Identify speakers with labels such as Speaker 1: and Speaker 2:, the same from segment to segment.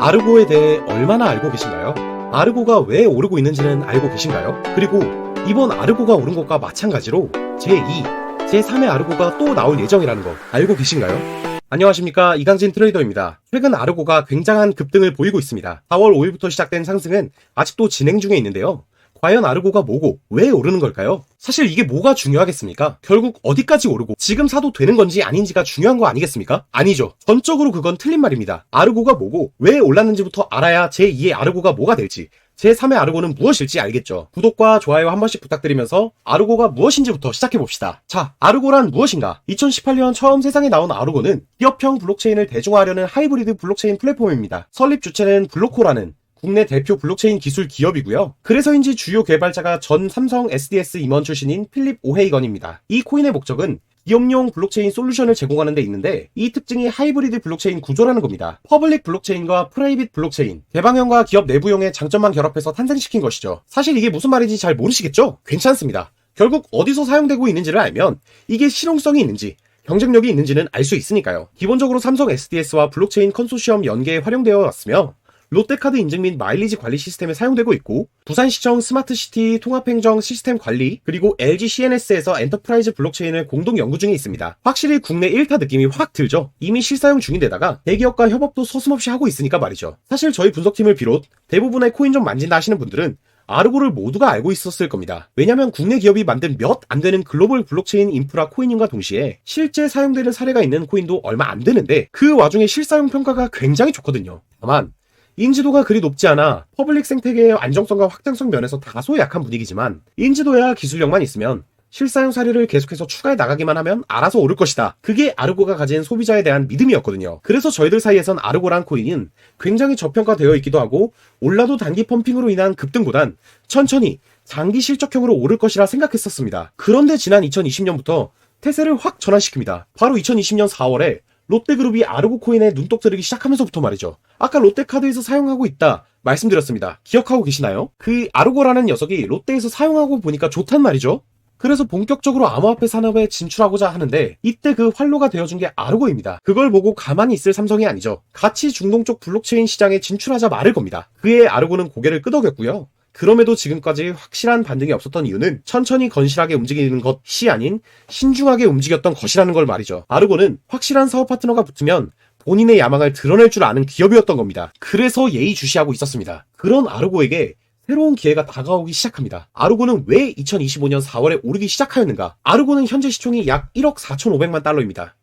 Speaker 1: 아르고에 대해 얼마나 알고 계신가요? 아르고가 왜 오르고 있는지는 알고 계신가요? 그리고 이번 아르고가 오른 것과 마찬가지로 제2, 제3의 아르고가 또 나올 예정이라는 거 알고 계신가요? 안녕하십니까 이강진 트레이더입니다. 최근 아르고가 굉장한 급등을 보이고 있습니다. 4월 5일부터 시작된 상승은 아직도 진행 중에 있는데요. 과연 아르고가 뭐고 왜 오르는 걸까요? 사실 이게 뭐가 중요하겠습니까? 결국 어디까지 오르고 지금 사도 되는 건지 아닌지가 중요한 거 아니겠습니까? 아니죠. 전적으로 그건 틀린 말입니다. 아르고가 뭐고 왜 올랐는지부터 알아야 제2의 아르고가 뭐가 될지 제3의 아르고는 무엇일지 알겠죠. 구독과 좋아요 한 번씩 부탁드리면서 아르고가 무엇인지부터 시작해봅시다. 자, 아르고란 무엇인가? 2018년 처음 세상에 나온 아르고는 기업형 블록체인을 대중화하려는 하이브리드 블록체인 플랫폼입니다. 설립 주체는 블로코라는 국내 대표 블록체인 기술 기업이고요. 그래서인지 주요 개발자가 전 삼성 SDS 임원 출신인 필립 오헤이건입니다. 이 코인의 목적은 기업용 블록체인 솔루션을 제공하는 데 있는데 이 특징이 하이브리드 블록체인 구조라는 겁니다. 퍼블릭 블록체인과 프라이빗 블록체인, 개방형과 기업 내부용의 장점만 결합해서 탄생시킨 것이죠. 사실 이게 무슨 말인지 잘 모르시겠죠? 괜찮습니다. 결국 어디서 사용되고 있는지를 알면 이게 실용성이 있는지 경쟁력이 있는지는 알 수 있으니까요. 기본적으로 삼성 SDS와 블록체인 컨소시엄 연계에 활용되어 왔으며 롯데카드 인증 및 마일리지 관리 시스템에 사용되고 있고 부산시청 스마트시티 통합행정 시스템 관리 그리고 LG CNS에서 엔터프라이즈 블록체인을 공동 연구 중에 있습니다. 확실히 국내 1타 느낌이 확 들죠. 이미 실사용 중인데다가 대기업과 협업도 서슴없이 하고 있으니까 말이죠. 사실 저희 분석팀을 비롯 대부분의 코인 좀 만진다 하시는 분들은 아르고를 모두가 알고 있었을 겁니다. 왜냐면 국내 기업이 만든 몇 안 되는 글로벌 블록체인 인프라 코인임과 동시에 실제 사용되는 사례가 있는 코인도 얼마 안 되는데 그 와중에 실사용 평가가 굉장히 좋거든요. 다만 인지도가 그리 높지 않아 퍼블릭 생태계의 안정성과 확장성 면에서 다소 약한 분위기지만 인지도야 기술력만 있으면 실사용 사례를 계속해서 추가해 나가기만 하면 알아서 오를 것이다. 그게 아르고가 가진 소비자에 대한 믿음이었거든요. 그래서 저희들 사이에선 아르고란 코인은 굉장히 저평가되어 있기도 하고 올라도 단기 펌핑으로 인한 급등보단 천천히 장기 실적형으로 오를 것이라 생각했었습니다. 그런데 지난 2020년부터 태세를 확 전환시킵니다. 바로 2020년 4월에 롯데그룹이 아르고 코인에 눈독 들이기 시작하면서부터 말이죠. 아까 롯데카드에서 사용하고 있다 말씀드렸습니다. 기억하고 계시나요? 그 아르고라는 녀석이 롯데에서 사용하고 보니까 좋단 말이죠. 그래서 본격적으로 암호화폐 산업에 진출하고자 하는데 이때 그 활로가 되어준 게 아르고입니다. 그걸 보고 가만히 있을 삼성이 아니죠. 같이 중동 쪽 블록체인 시장에 진출하자 말을 겁니다. 그에 아르고는 고개를 끄덕였고요. 그럼에도 지금까지 확실한 반등이 없었던 이유는 천천히 건실하게 움직이는 것이 아닌 신중하게 움직였던 것이라는 걸 말이죠. 아르고는 확실한 사업 파트너가 붙으면 본인의 야망을 드러낼 줄 아는 기업이었던 겁니다. 그래서 예의주시하고 있었습니다. 그런 아르고에게 새로운 기회가 다가오기 시작합니다. 아르고는 왜 2025년 4월에 오르기 시작하였는가? 아르고는 현재 시총이 약 1억 4,500만 달러입니다.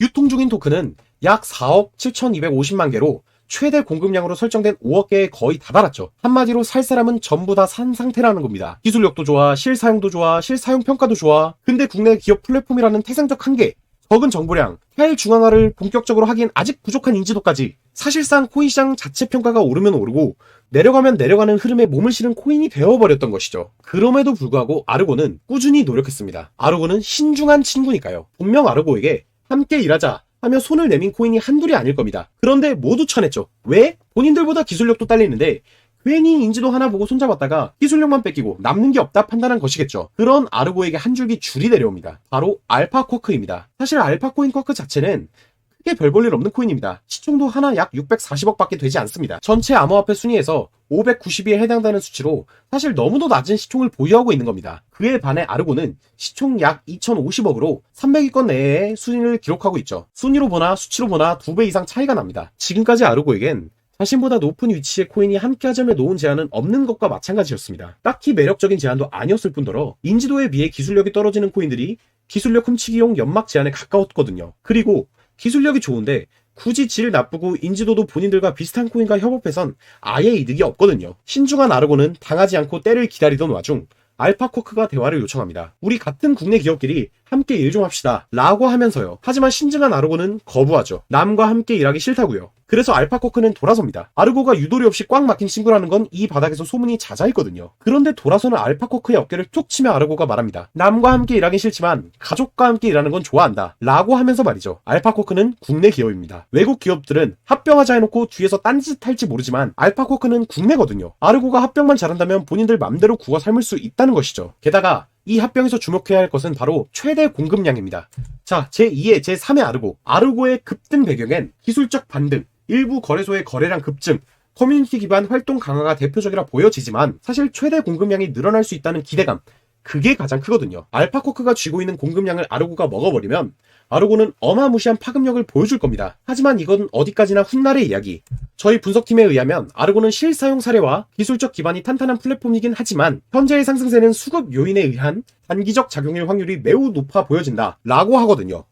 Speaker 1: 유통 중인 토큰은 약 4억 7,250만 개로 최대 공급량으로 설정된 5억 개에 거의 다다랐죠. 한마디로 살 사람은 전부 다 산 상태라는 겁니다. 기술력도 좋아, 실사용도 좋아, 실사용 평가도 좋아. 근데 국내 기업 플랫폼이라는 태생적 한계, 적은 정보량, 해외 중앙화를 본격적으로 하기엔 아직 부족한 인지도까지 사실상 코인 시장 자체 평가가 오르면 오르고 내려가면 내려가는 흐름에 몸을 실은 코인이 되어버렸던 것이죠. 그럼에도 불구하고 아르고는 꾸준히 노력했습니다. 아르고는 신중한 친구니까요. 분명 아르고에게 함께 일하자 하며 손을 내민 코인이 한둘이 아닐 겁니다. 그런데 모두 쳐냈죠. 왜? 본인들보다 기술력도 딸리는데 괜히 인지도 하나 보고 손잡았다가 기술력만 뺏기고 남는 게 없다 판단한 것이겠죠. 그런 아르고에게 한 줄기 줄이 내려옵니다. 바로 알파 쿼크입니다. 사실 알파 코인 쿼크 자체는 크게 별 볼 일 없는 코인입니다. 시총도 하나 약 640억 밖에 되지 않습니다. 전체 암호화폐 순위에서 590위에 해당되는 수치로 사실 너무도 낮은 시총을 보유하고 있는 겁니다. 그에 반해 아르고는 시총 약 2050억으로 300위권 내에 순위를 기록하고 있죠. 순위로 보나 수치로 보나 두 배 이상 차이가 납니다. 지금까지 아르고에겐 자신보다 높은 위치의 코인이 함께 하자며 놓은 제한은 없는 것과 마찬가지였습니다. 딱히 매력적인 제한도 아니었을 뿐더러 인지도에 비해 기술력이 떨어지는 코인들이 기술력 훔치기용 연막 제한에 가까웠거든요. 그리고 기술력이 좋은데 굳이 질 나쁘고 인지도도 본인들과 비슷한 코인과 협업해선 아예 이득이 없거든요. 신중한 아르고는 당하지 않고 때를 기다리던 와중 알파코크가 대화를 요청합니다. 우리 같은 국내 기업끼리 함께 일 좀 합시다. 라고 하면서요. 하지만 신중한 아르고는 거부하죠. 남과 함께 일하기 싫다고요. 그래서 알파코크는 돌아섭니다. 아르고가 유도리 없이 꽉 막힌 친구라는 건 이 바닥에서 소문이 자자했거든요. 그런데 돌아서는 알파코크의 어깨를 툭 치며 아르고가 말합니다. 남과 함께 일하긴 싫지만 가족과 함께 일하는 건 좋아한다. 라고 하면서 말이죠. 알파코크는 국내 기업입니다. 외국 기업들은 합병하자 해놓고 뒤에서 딴짓 할지 모르지만 알파코크는 국내거든요. 아르고가 합병만 잘한다면 본인들 맘대로 구워 삶을 수 있다는 것이죠. 게다가 이 합병에서 주목해야 할 것은 바로 최대 공급량입니다. 자, 제2의 제3의 아르고. 아르고의 급등 배경엔 기술적 반등, 일부 거래소의 거래량 급증, 커뮤니티 기반 활동 강화가 대표적이라 보여지지만 사실 최대 공급량이 늘어날 수 있다는 기대감, 그게 가장 크거든요. 알파코크가 쥐고 있는 공급량을 아르고가 먹어버리면 아르고는 어마무시한 파급력을 보여줄 겁니다. 하지만 이건 어디까지나 훗날의 이야기. 저희 분석팀에 의하면 아르고는 실사용 사례와 기술적 기반이 탄탄한 플랫폼이긴 하지만 현재의 상승세는 수급 요인에 의한 단기적 작용일 확률이 매우 높아 보여진다. 라고 하거든요.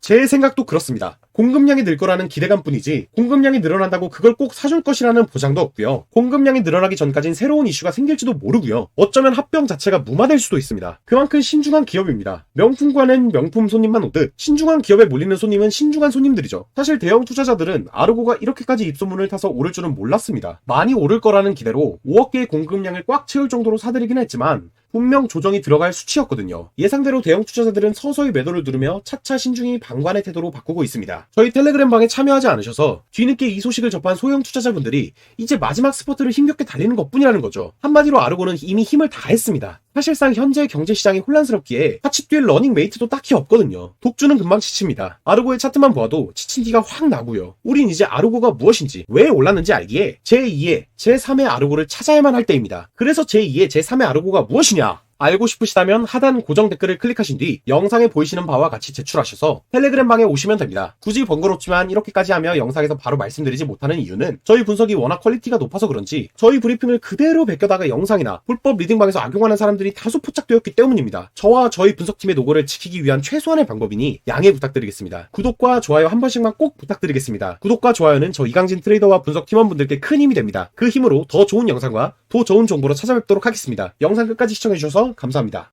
Speaker 1: 제 생각도 그렇습니다. 공급량이 늘 거라는 기대감 뿐이지 공급량이 늘어난다고 그걸 꼭 사줄 것이라는 보장도 없고요. 공급량이 늘어나기 전까진 새로운 이슈가 생길지도 모르고요. 어쩌면 합병 자체가 무마될 수도 있습니다. 그만큼 신중한 기업입니다. 명품과는 명품 손님만 오듯 신중한 기업에 몰리는 손님은 신중한 손님들이죠. 사실 대형 투자자들은 아르고가 이렇게까지 입소문을 타서 오를 줄은 몰랐습니다. 많이 오를 거라는 기대로 5억 개의 공급량을 꽉 채울 정도로 사들이긴 했지만 분명 조정이 들어갈 수치였거든요. 예상대로 대형 투자자들은 서서히 매도를 누르며 차차 신중히 방관의 태도로 바꾸고 있습니다. 저희 텔레그램 방에 참여하지 않으셔서 뒤늦게 이 소식을 접한 소형 투자자분들이 이제 마지막 스퍼트를 힘겹게 달리는 것뿐이라는 거죠. 한마디로 아르고는 이미 힘을 다했습니다. 사실상 현재 경제 시장이 혼란스럽기에 같이 뛸 러닝 메이트도 딱히 없거든요. 독주는 금방 지칩니다. 아르고의 차트만 보아도 지친 기가 확 나고요. 우린 이제 아르고가 무엇인지 왜 올랐는지 알기에 제2의 제3의 아르고를 찾아야만 할 때입니다. 그래서 제2의 제3의 아르고가 무엇이냐? 알고 싶으시다면 하단 고정 댓글을 클릭하신 뒤 영상에 보이시는 바와 같이 제출하셔서 텔레그램 방에 오시면 됩니다. 굳이 번거롭지만 이렇게까지 하며 영상에서 바로 말씀드리지 못하는 이유는 저희 분석이 워낙 퀄리티가 높아서 그런지 저희 브리핑을 그대로 베껴다가 영상이나 불법 리딩방에서 악용하는 사람들이 다소 포착되었기 때문입니다. 저와 저희 분석팀의 노고를 지키기 위한 최소한의 방법이니 양해 부탁드리겠습니다. 구독과 좋아요 한 번씩만 꼭 부탁드리겠습니다. 구독과 좋아요는 저 이강진 트레이더와 분석 팀원분들께 큰 힘이 됩니다. 그 힘으로 더 좋은 영상과 더 좋은 정보로 찾아뵙도록 하겠습니다. 영상 끝까지 시청해주셔서 감사합니다.